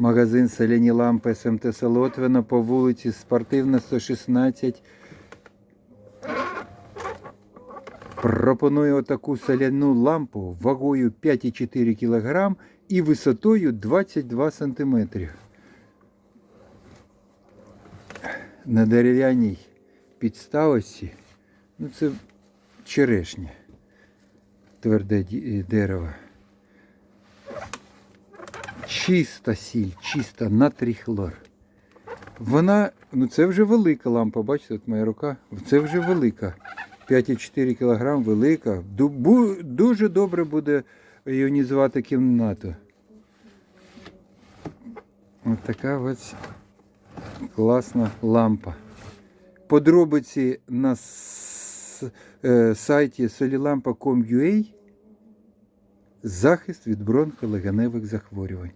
Магазин Соляні лампи СМТ Солотвина по вулиці Спортивна 116. Пропоную отаку соляну лампу вагою 5,4 кг і висотою 22 см. На дерев'яній підставці, ну це черешня, тверде дерево. Чиста сіль, чиста натрій хлор. Вона, ну це вже велика лампа, бачите, от моя рука, це вже велика. 5,4 кг велика. Дуже добре буде іонізувати кімнату. Ось така ось класна лампа. Подробиці на е, сайті solilampa.com.ua Захист від бронхолегеневих захворювань.